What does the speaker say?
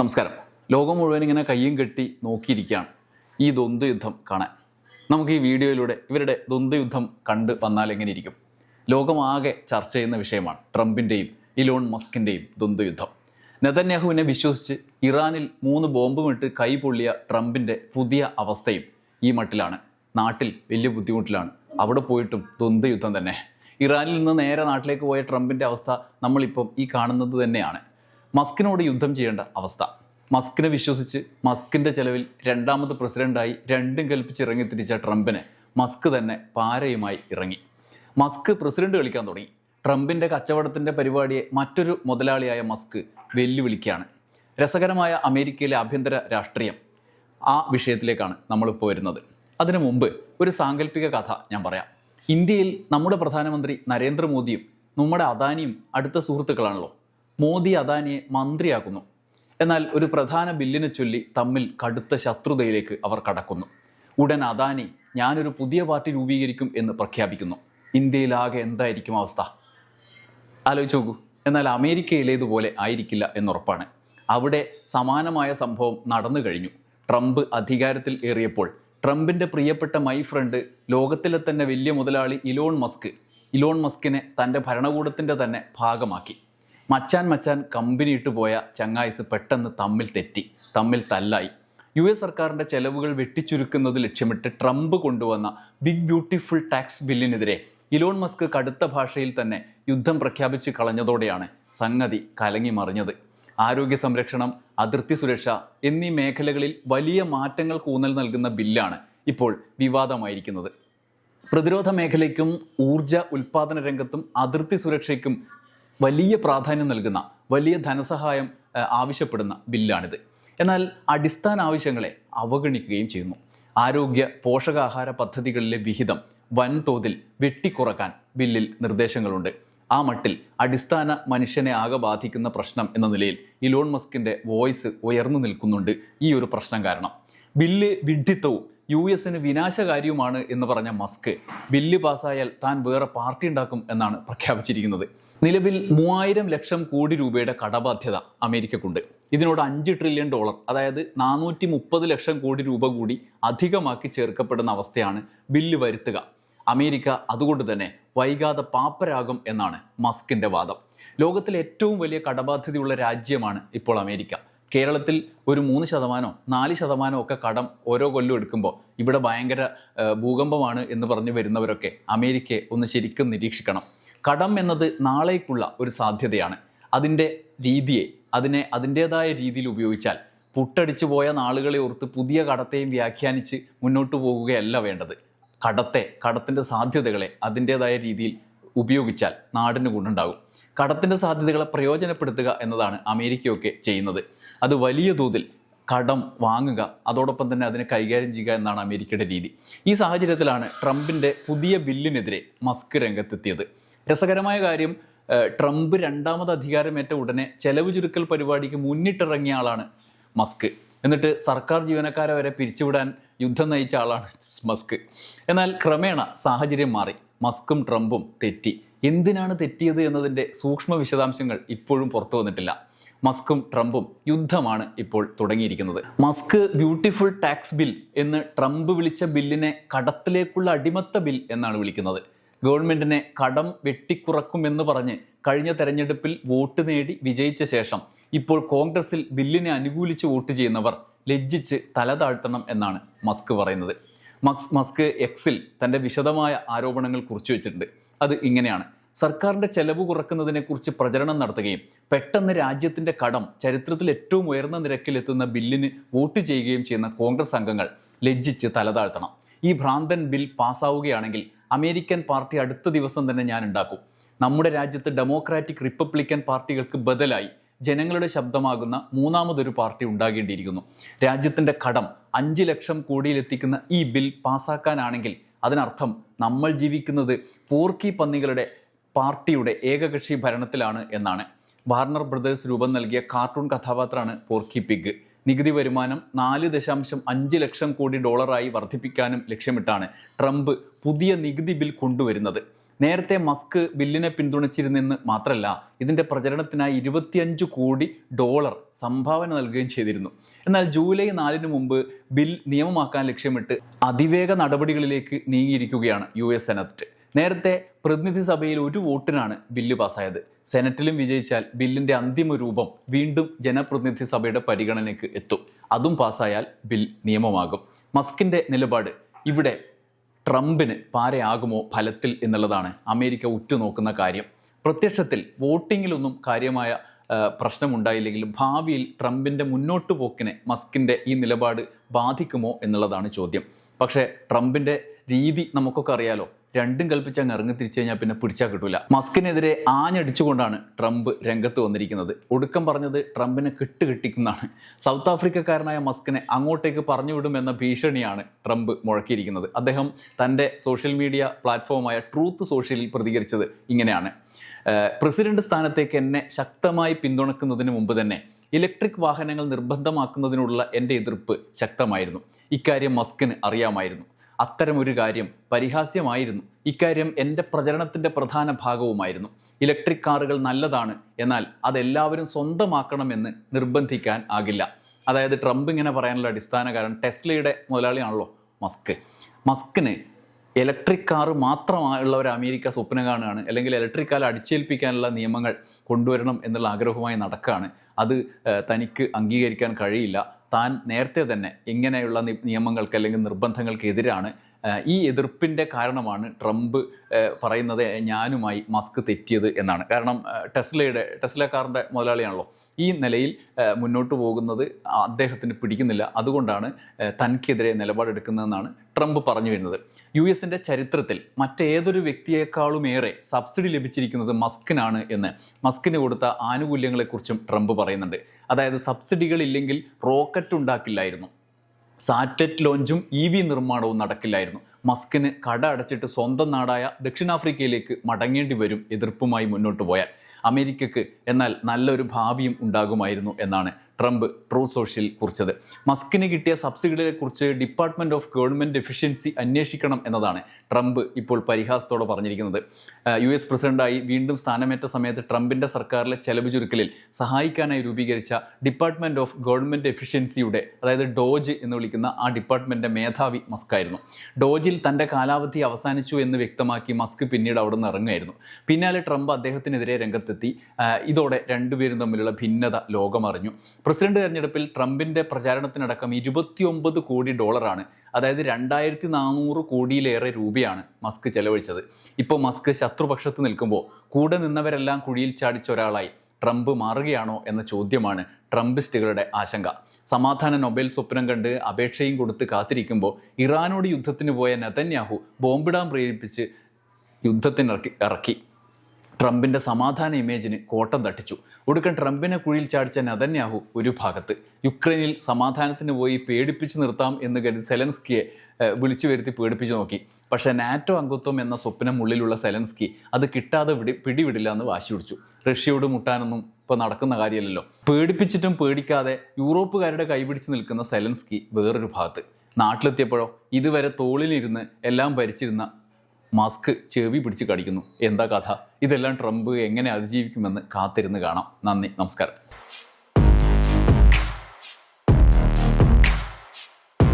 നമസ്കാരം. ലോകം മുഴുവൻ ഇങ്ങനെ കയ്യും കെട്ടി നോക്കിയിരിക്കുകയാണ് ഈ ദ്വന്ദ് യുദ്ധം കാണാൻ. നമുക്ക് ഈ വീഡിയോയിലൂടെ ഇവരുടെ ദ്വന്ദ് യുദ്ധം കണ്ട് വന്നാൽ എങ്ങനെ ഇരിക്കും? ലോകമാകെ ചർച്ച ചെയ്യുന്ന വിഷയമാണ് ട്രംപിന്റെയും ഇലോൺ മസ്കിന്റെയും ദ്വന്ദ് യുദ്ധം നെതന്യാഹുവിനെ വിശ്വസിച്ച് ഇറാനിൽ മൂന്ന് ബോംബുമിട്ട് കൈ പൊള്ളിയ ട്രംപിന്റെ പുതിയ അവസ്ഥയും ഈ മട്ടിലാണ്. നാട്ടിൽ വലിയ ബുദ്ധിമുട്ടിലാണ്. അവിടെ പോയിട്ടും ദ്വന്ദ് യുദ്ധം തന്നെ. ഇറാനിൽ നിന്ന് നേരെ നാട്ടിലേക്ക് പോയ ട്രംപിന്റെ അവസ്ഥ നമ്മളിപ്പം ഈ കാണുന്നത് തന്നെയാണ്. മസ്കിനോട് യുദ്ധം ചെയ്യേണ്ട അവസ്ഥ. മസ്കിനെ വിശ്വസിച്ച് മസ്കിന്റെ ചെലവിൽ രണ്ടാമത് പ്രസിഡന്റായി രണ്ടും കൽപ്പിച്ച് ഇറങ്ങി തിരിച്ച ട്രംപിന് മസ്ക് തന്നെ പാരയുമായി ഇറങ്ങി. മസ്ക് പ്രസിഡന്റ് കളിക്കാൻ തുടങ്ങി. ട്രംപിന്റെ കച്ചവടത്തിന്റെ പരിപാടിയെ മറ്റൊരു മുതലാളിയായ മസ്ക് വെല്ലുവിളിക്കുകയാണ്. രസകരമായ അമേരിക്കയിലെ ആഭ്യന്തര രാഷ്ട്രീയം ആ വിഷയത്തിലേക്കാണ് നമ്മളിപ്പോൾ വരുന്നത്. അതിനു മുമ്പ് ഒരു സാങ്കല്പിക കഥ ഞാൻ പറയാം. ഇന്ത്യയിൽ നമ്മുടെ പ്രധാനമന്ത്രി നരേന്ദ്രമോദിയും നമ്മുടെ അദാനിയും അടുത്ത സുഹൃത്തുക്കളാണല്ലോ. മോദി അദാനിയെ മന്ത്രിയാക്കുന്നു. എന്നാൽ ഒരു പ്രധാന ബില്ലിനെ ചൊല്ലി തമ്മിൽ കടുത്ത ശത്രുതയിലേക്ക് അവർ കടക്കുന്നു. ഉടൻ അദാനി ഞാനൊരു പുതിയ പാർട്ടി രൂപീകരിക്കും എന്ന് പ്രഖ്യാപിക്കുന്നു. ഇന്ത്യയിലാകെ എന്തായിരിക്കും അവസ്ഥ? ആലോചിച്ച് നോക്കൂ. എന്നാൽ അമേരിക്കയിലേതുപോലെ ആയിരിക്കില്ല എന്നുറപ്പാണ്. അവിടെ സമാനമായ സംഭവം നടന്നു കഴിഞ്ഞു. ട്രംപ് അധികാരത്തിൽ ഏറിയപ്പോൾ ട്രംപിന്റെ പ്രിയപ്പെട്ട മൈ ഫ്രണ്ട് ലോകത്തിലെ തന്നെ വലിയ മുതലാളി ഇലോൺ മസ്ക് ഇലോൺ മസ്കിനെ തന്റെ ഭരണകൂടത്തിന്റെ തന്നെ ഭാഗമാക്കി. മച്ചാൻ മച്ചാൻ കമ്പനി ഇട്ട് പോയ ചങ്ങായിസ് പെട്ടെന്ന് തമ്മിൽ തെറ്റി തമ്മിൽ തല്ലായി. യു എസ് സർക്കാരിന്റെ ചെലവുകൾ വെട്ടിച്ചുരുക്കുന്നത് ലക്ഷ്യമിട്ട് ട്രംപ് കൊണ്ടുവന്ന ബിഗ് ബ്യൂട്ടിഫുൾ ടാക്സ് ബില്ലിനെതിരെ ഇലോൺ മസ്ക് കടുത്ത ഭാഷയിൽ തന്നെ യുദ്ധം പ്രഖ്യാപിച്ച് കളഞ്ഞതോടെയാണ് സംഗതി കലങ്ങി മറിഞ്ഞത്. ആരോഗ്യ സംരക്ഷണം അതിർത്തി സുരക്ഷ എന്നീ മേഖലകളിൽ വലിയ മാറ്റങ്ങൾ ഊന്നൽ നൽകുന്ന ബില്ലാണ് ഇപ്പോൾ വിവാദമായിരിക്കുന്നത്. പ്രതിരോധ മേഖലയ്ക്കും ഊർജ ഉൽപാദന രംഗത്തും അതിർത്തി സുരക്ഷയ്ക്കും വലിയ പ്രാധാന്യം നൽകുന്ന വലിയ ധനസഹായം ആവശ്യപ്പെടുന്ന ബില്ലാണിത്. എന്നാൽ അടിസ്ഥാന ആവശ്യങ്ങളെ അവഗണിക്കുകയും ചെയ്യുന്നു. ആരോഗ്യ പോഷകാഹാര പദ്ധതികളിലെ വിഹിതം വൻതോതിൽ വെട്ടിക്കുറക്കാൻ ബില്ലിൽ നിർദ്ദേശങ്ങളുണ്ട്. ആ മട്ടിൽ അടിസ്ഥാന മനുഷ്യനെ ആകെ ബാധിക്കുന്ന പ്രശ്നം എന്ന നിലയിൽ ഇലോൺ മസ്കിന്റെ വോയിസ് ഉയർന്നു നിൽക്കുന്നുണ്ട് ഈ ഒരു പ്രശ്നം കാരണം. ബില്ല് വിഡ്ഢിത്തവും യു എസിന് വിനാശകാരിയുമാണ് എന്ന് പറഞ്ഞ മസ്ക് ബില്ല് പാസ്സായാൽ താൻ വേറെ പാർട്ടി ഉണ്ടാക്കും എന്നാണ് പ്രഖ്യാപിച്ചിരിക്കുന്നത്. നിലവിൽ മൂവായിരം ലക്ഷം കോടി രൂപയുടെ കടബാധ്യത അമേരിക്കക്കുണ്ട്. ഇതിനോട് അഞ്ച് ട്രില്യൺ ഡോളർ അതായത് നാനൂറ്റി മുപ്പത് ലക്ഷം കോടി രൂപ കൂടി അധികമാക്കി ചേർക്കപ്പെടുന്ന അവസ്ഥയാണ് ബില്ല് വരുത്തുക. അമേരിക്ക അതുകൊണ്ട് തന്നെ വൈകാതെ പാപ്പരാകും എന്നാണ് മസ്കിന്റെ വാദം. ലോകത്തിലെ ഏറ്റവും വലിയ കടബാധ്യതയുള്ള രാജ്യമാണ് ഇപ്പോൾ അമേരിക്ക. കേരളത്തിൽ ഒരു മൂന്ന് ശതമാനോ നാല് ശതമാനോ ഒക്കെ കടം ഓരോ കൊല്ലം എടുക്കുമ്പോൾ ഇവിടെ ഭയങ്കര ഭൂകമ്പമാണ് എന്ന് പറഞ്ഞ് വരുന്നവരൊക്കെ അമേരിക്കയെ ഒന്ന് ശരിക്കും നിരീക്ഷിക്കണം. കടം എന്നത് നാളേക്കുള്ള ഒരു സാധ്യതയാണ്. അതിന്റെ രീതിയെ അതിനെ അതിന്റേതായ രീതിയിൽ ഉപയോഗിച്ചാൽ പുട്ടടിച്ചു പോയ നാളുകളെ ഓർത്ത് പുതിയ കടത്തെയും വ്യാഖ്യാനിച്ച് മുന്നോട്ട് പോകുകയല്ല വേണ്ടത്. കടത്തെ കടത്തിന്റെ സാധ്യതകളെ അതിന്റേതായ രീതിയിൽ ഉപയോഗിച്ചാൽ നാടിന് ഗുണുണ്ടാകും കടത്തിന്റെ സാധ്യതകളെ പ്രയോജനപ്പെടുത്തുക എന്നതാണ് അമേരിക്കയൊക്കെ ചെയ്യുന്നത്. അത് വലിയ തോതിൽ കടം വാങ്ങുക അതോടൊപ്പം തന്നെ അതിനെ കൈകാര്യം ചെയ്യുക എന്നാണ് അമേരിക്കയുടെ രീതി. ഈ സാഹചര്യത്തിലാണ് ട്രംപിന്റെ പുതിയ ബില്ലിനെതിരെ മസ്ക് രംഗത്തെത്തിയത്. രസകരമായ കാര്യം ട്രംപ് രണ്ടാമത് അധികാരമേറ്റ ഉടനെ ചെലവ് ചുരുക്കൽ പരിപാടിക്ക് മുന്നിട്ടിറങ്ങിയ ആളാണ് മസ്ക്. എന്നിട്ട് സർക്കാർ ജീവനക്കാരെ വരെ പിരിച്ചുവിടാൻ യുദ്ധം നയിച്ച ആളാണ് മസ്ക്. എന്നാൽ ക്രമേണ സാഹചര്യം മാറി. മസ്കും ട്രംപും തെറ്റി. എന്തിനാണ് തെറ്റിയത് എന്നതിന്റെ സൂക്ഷ്മ വിശദാംശങ്ങൾ ഇപ്പോഴും പുറത്തു വന്നിട്ടില്ല. മസ്കും ട്രംപും യുദ്ധമാണ് ഇപ്പോൾ തുടങ്ങിയിരിക്കുന്നത്. മസ്ക് ബ്യൂട്ടിഫുൾ ടാക്സ് ബിൽ എന്ന് ട്രംപ് വിളിച്ച ബില്ലിനെ കടത്തിലേക്കുള്ള അടിമത്ത ബിൽ എന്നാണ് വിളിക്കുന്നത്. ഗവൺമെന്റിനെ കടം വെട്ടിക്കുറക്കുമെന്ന് പറഞ്ഞ് കഴിഞ്ഞ തെരഞ്ഞെടുപ്പിൽ വോട്ട് നേടി വിജയിച്ച ശേഷം ഇപ്പോൾ കോൺഗ്രസിൽ ബില്ലിനെ അനുകൂലിച്ച് വോട്ട് ചെയ്യുന്നവർ ലജ്ജിച്ച് തല താഴ്ത്തണം എന്നാണ് മസ്ക് പറയുന്നത്. മക്സ് മസ്ക് എക്സിൽ തന്റെ വിശദമായ ആരോപണങ്ങൾ കുറിച്ചു വെച്ചിട്ടുണ്ട്. അത് ഇങ്ങനെയാണ്. സർക്കാരിന്റെ ചെലവ് കുറക്കുന്നതിനെക്കുറിച്ച് പ്രചരണം നടത്തുകയും പെട്ടെന്ന് രാജ്യത്തിന്റെ കടം ചരിത്രത്തിൽ ഏറ്റവും ഉയർന്ന നിരക്കിലെത്തുന്ന ബില്ലിന് വോട്ട് ചെയ്യുകയും ചെയ്യുന്ന കോൺഗ്രസ് അംഗങ്ങൾ ലജ്ജിച്ച് തലതാഴ്ത്തണം. ഈ ഭ്രാന്തൻ ബിൽ പാസ്സാവുകയാണെങ്കിൽ അമേരിക്കൻ പാർട്ടി അടുത്ത ദിവസം തന്നെ ഞാൻ ഉണ്ടാക്കും. നമ്മുടെ രാജ്യത്ത് ഡെമോക്രാറ്റിക് റിപ്പബ്ലിക്കൻ പാർട്ടികൾക്ക് ബദലായി ജനങ്ങളുടെ ശബ്ദമാകുന്ന മൂന്നാമതൊരു പാർട്ടി ഉണ്ടാകേണ്ടിയിരിക്കുന്നു. രാജ്യത്തിന്റെ കടം അഞ്ച് ലക്ഷം കോടിയിലെത്തിക്കുന്ന ഈ ബിൽ പാസ്സാക്കാനാണെങ്കിൽ അതിനർത്ഥം നമ്മൾ ജീവിക്കുന്നത് പോർക്കി പന്നികളുടെ പാർട്ടിയുടെ ഏകകക്ഷി ഭരണത്തിലാണ് എന്നാണ്. വാർണർ ബ്രദേഴ്സ് രൂപം നൽകിയ കാർട്ടൂൺ കഥാപാത്രമാണ് പോർക്കി പിഗ്. നികുതി വരുമാനം നാല് ദശാംശം അഞ്ച് ലക്ഷം കോടി ഡോളറായി വർദ്ധിപ്പിക്കാനും ലക്ഷ്യമിട്ടാണ് ട്രംപ് പുതിയ നികുതി ബിൽ കൊണ്ടുവരുന്നത്. നേരത്തെ മസ്ക് ബില്ലിനെ പിന്തുണച്ചിരുന്നെന്ന് മാത്രമല്ല ഇതിന്റെ പ്രചരണത്തിനായി ഇരുപത്തിയഞ്ച് കോടി ഡോളർ സംഭാവന നൽകുകയും ചെയ്തിരുന്നു. എന്നാൽ ജൂലൈ നാലിന് മുമ്പ് ബിൽ നിയമമാക്കാൻ ലക്ഷ്യമിട്ട് അതിവേഗ നടപടികളിലേക്ക് നീങ്ങിയിരിക്കുകയാണ് യു എസ് സെനറ്റ്. നേരത്തെ പ്രതിനിധി സഭയിൽ ഒരു വോട്ടിനാണ് ബില്ല് പാസ്സായത്. സെനറ്റിലും വിജയിച്ചാൽ ബില്ലിന്റെ അന്തിമ രൂപം വീണ്ടും ജനപ്രതിനിധി സഭയുടെ പരിഗണനയ്ക്ക് എത്തും. അതും പാസ്സായാൽ ബിൽ നിയമമാകും. മസ്കിന്റെ നിലപാട് ഇവിടെ ട്രംപിന് പാരയാകുമോ ഫലത്തിൽ എന്നുള്ളതാണ് അമേരിക്ക ഉറ്റുനോക്കുന്ന കാര്യം. പ്രത്യക്ഷത്തിൽ വോട്ടിങ്ങിലൊന്നും കാര്യമായ പ്രശ്നമുണ്ടായില്ലെങ്കിലും ഭാവിയിൽ ട്രംപിന്റെ മുന്നോട്ട് പോക്കിനെ മസ്കിന്റെ ഈ നിലപാട് ബാധിക്കുമോ എന്നുള്ളതാണ് ചോദ്യം. പക്ഷേ ട്രംപിന്റെ രീതി നമുക്കൊക്കെ അറിയാലോ രണ്ടും കൽപ്പിച്ച് അങ്ങ് ഇറങ്ങി തിരിച്ചു കഴിഞ്ഞാൽ പിന്നെ പിടിച്ചാൽ കിട്ടൂല. മസ്കിനെതിരെ ആഞ്ഞടിച്ചുകൊണ്ടാണ് ട്രംപ് രംഗത്ത് വന്നിരിക്കുന്നത്. ഒടുക്കം പറഞ്ഞത് ട്രംപിനെ കെട്ടുകെട്ടിക്കുന്നതാണ് സൗത്ത് ആഫ്രിക്കക്കാരനായ മസ്കിനെ അങ്ങോട്ടേക്ക് പറഞ്ഞു വിടുമെന്ന ഭീഷണിയാണ് ട്രംപ് മുഴക്കിയിരിക്കുന്നത്. അദ്ദേഹം തന്റെ സോഷ്യൽ മീഡിയ പ്ലാറ്റ്ഫോമായ ട്രൂത്ത് സോഷ്യലിൽ പ്രതികരിച്ചത് ഇങ്ങനെയാണ്. പ്രസിഡന്റ് സ്ഥാനത്തേക്ക് എന്നെ ശക്തമായി പിന്തുണക്കുന്നതിന് മുമ്പ് തന്നെ ഇലക്ട്രിക് വാഹനങ്ങൾ നിർബന്ധമാക്കുന്നതിനുള്ള എന്റെ എതിർപ്പ് ശക്തമായിരുന്നു. ഇക്കാര്യം മസ്കിന് അറിയാമായിരുന്നു. അത്തരമൊരു കാര്യം പരിഹാസ്യമായിരുന്നു. ഇക്കാര്യം എന്റെ പ്രചരണത്തിന്റെ പ്രധാന ഭാഗവുമായിരുന്നു. ഇലക്ട്രിക് കാറുകൾ നല്ലതാണ് എന്നാൽ അതെല്ലാവരും സ്വന്തമാക്കണമെന്ന് നിർബന്ധിക്കാൻ ആകില്ല. അതായത് ട്രംപ് ഇങ്ങനെ പറയാനുള്ള അടിസ്ഥാന കാരണം ടെസ്ലയുടെ മുതലാളിയാണല്ലോ മസ്ക്. മസ്കിന് ഇലക്ട്രിക് കാറ് മാത്രമുള്ള ഒരു അമേരിക്ക സ്വപ്നം കാണുകയാണ് അല്ലെങ്കിൽ ഇലക്ട്രിക് കാർ അടിച്ചേൽപ്പിക്കാനുള്ള നിയമങ്ങൾ കൊണ്ടുവരണം എന്നുള്ള ആഗ്രഹവുമായി നടക്കുകയാണ്. അത് തനിക്ക് അംഗീകരിക്കാൻ കഴിയില്ല. താൻ നേരത്തെ തന്നെ ഇങ്ങനെയുള്ള നിയമങ്ങൾക്ക് അല്ലെങ്കിൽ നിർബന്ധങ്ങൾക്കെതിരാണ് എതിരാണ് ഈ എതിർപ്പിന്റെ കാരണമാണ് ട്രംപ് പറയുന്നത് ഞാനുമായി മസ്ക് തെറ്റിയത് എന്നാണ്. കാരണം ടെസ്ലയുടെ ടെസ്ല കാറിന്റെ മുതലാളിയാണല്ലോ. ഈ നിലയിൽ മുന്നോട്ട് പോകുന്നത് അദ്ദേഹത്തിന് പിടിക്കുന്നില്ല. അതുകൊണ്ടാണ് തനിക്കെതിരെ നിലപാടെടുക്കുന്നതെന്നാണ് ട്രംപ് പറഞ്ഞു വരുന്നത്. യു എസിന്റെ ചരിത്രത്തിൽ മറ്റേതൊരു വ്യക്തിയേക്കാളുമേറെ സബ്സിഡി ലഭിച്ചിരിക്കുന്നത് മസ്കിനാണ് എന്ന് മസ്കിന് കൊടുത്ത ആനുകൂല്യങ്ങളെക്കുറിച്ചും ട്രംപ് പറയുന്നുണ്ട്. അതായത് സബ്സിഡികളില്ലെങ്കിൽ റോക്കറ്റ് ഉണ്ടാക്കില്ലായിരുന്നു. സാറ്റലൈറ്റ് ലോഞ്ചും ഇ വി നിർമ്മാണവും നടക്കില്ലായിരുന്നു. മസ്കിന് കട അടച്ചിട്ട് സ്വന്തം നാടായ ദക്ഷിണാഫ്രിക്കയിലേക്ക് മടങ്ങേണ്ടി വരും എതിർപ്പുമായി മുന്നോട്ട് പോയാൽ. അമേരിക്കക്ക് എന്നാൽ നല്ലൊരു ഭാവിയും ഉണ്ടാകുമായിരുന്നു എന്നാണ് ട്രംപ് ട്രൂ സോഷ്യൽ കുറിച്ചത്. മസ്കിന് കിട്ടിയ സബ്സിഡികളെക്കുറിച്ച് ഡിപ്പാർട്ട്മെന്റ് ഓഫ് ഗവൺമെന്റ് എഫിഷ്യൻസി അന്വേഷിക്കണം എന്നതാണ് ട്രംപ് ഇപ്പോൾ പരിഹാസത്തോടെ പറഞ്ഞിരിക്കുന്നത്. യു എസ് പ്രസിഡന്റായി വീണ്ടും സ്ഥാനമേറ്റ സമയത്ത് ട്രംപിന്റെ സർക്കാരിലെ ചെലവ് ചുരുക്കലിൽ സഹായിക്കാനായി രൂപീകരിച്ച ഡിപ്പാർട്ട്മെന്റ് ഓഫ് ഗവൺമെന്റ് എഫിഷ്യൻസിയുടെ അതായത് ഡോജ് എന്ന് വിളിക്കുന്ന ആ ഡിപ്പാർട്ട്മെന്റിന്റെ മേധാവി മസ്ക് ആയിരുന്നു ഡോജിൽ തന്റെ കാലാവധി അവസാനിച്ചു എന്ന് വ്യക്തമാക്കി മസ്ക് പിന്നീട് അവിടെ നിന്ന് ഇറങ്ങുമായിരുന്നു പിന്നാലെ ട്രംപ് അദ്ദേഹത്തിനെതിരെ രംഗത്തെത്തി. ഇതോടെ രണ്ടുപേരും തമ്മിലുള്ള ഭിന്നത ലോകമറിഞ്ഞു. പ്രസിഡന്റ് തെരഞ്ഞെടുപ്പിൽ ട്രംപിന്റെ പ്രചാരണത്തിനടക്കം ഇരുപത്തിയൊമ്പത് കോടി ഡോളറാണ് അതായത് രണ്ടായിരത്തി നാനൂറ് കോടിയിലേറെ രൂപയാണ് മസ്ക് ചെലവഴിച്ചത്. ഇപ്പോൾ മസ്ക് ശത്രുപക്ഷത്ത് നിൽക്കുമ്പോൾ കൂടെ നിന്നവരെല്ലാം കുഴിയിൽ ചാടിച്ച ഒരാളായി. ട്രംപ് മാറുകയാണോ എന്ന ചോദ്യമാണ് ട്രംപിസ്റ്റുകളുടെ ആശങ്ക. സമാധാന നൊബേൽ സ്വപ്നം കണ്ട് അപേക്ഷയും കൊടുത്ത് കാത്തിരിക്കുമ്പോൾ ഇറാനോട് യുദ്ധത്തിന് പോയ നെതന്യാഹു ബോംബിടാൻ പ്രേരിപ്പിച്ച് യുദ്ധത്തിനിറക്കി ഇറക്കി. ട്രംപിന്റെ സമാധാന ഇമേജിന് കോട്ടം തട്ടിച്ചു. ഒടുക്കം ട്രംപിനെ കുഴിയിൽ ചാടിച്ച നതന്യാഹു ഒരു ഭാഗത്ത്. യുക്രൈനിൽ സമാധാനത്തിന് പോയി പേടിപ്പിച്ചു നിർത്താം എന്ന് കരുതി സെലൻസ്കിയെ വിളിച്ചു വരുത്തി പേടിപ്പിച്ചു നോക്കി. പക്ഷേ നാറ്റോ അംഗത്വം എന്ന സ്വപ്നം ഉള്ളിലുള്ള സെലൻസ്കി അത് കിട്ടാതെ വിടി പിടിവിടില്ല എന്ന് വാശി പിടിച്ചു. റഷ്യയോട് മുട്ടാനൊന്നും ഇപ്പോൾ നടക്കുന്ന കാര്യമല്ലല്ലോ. പേടിപ്പിച്ചിട്ടും പേടിക്കാതെ യൂറോപ്പുകാരുടെ കൈപിടിച്ച് നിൽക്കുന്ന സെലൻസ്കി വേറൊരു ഭാഗത്ത്. നാട്ടിലെത്തിയപ്പോഴോ ഇതുവരെ തോളിലിരുന്ന് എല്ലാം ഭരിച്ചിരുന്ന മാസ്ക് ചെവി പിടിച്ച് കടിക്കുന്നു. എന്താ കഥ? ഇതെല്ലാം ട്രംപ് എങ്ങനെ അതിജീവിക്കുമെന്ന് കാത്തിരുന്ന് കാണാം. നന്ദി നമസ്കാരം.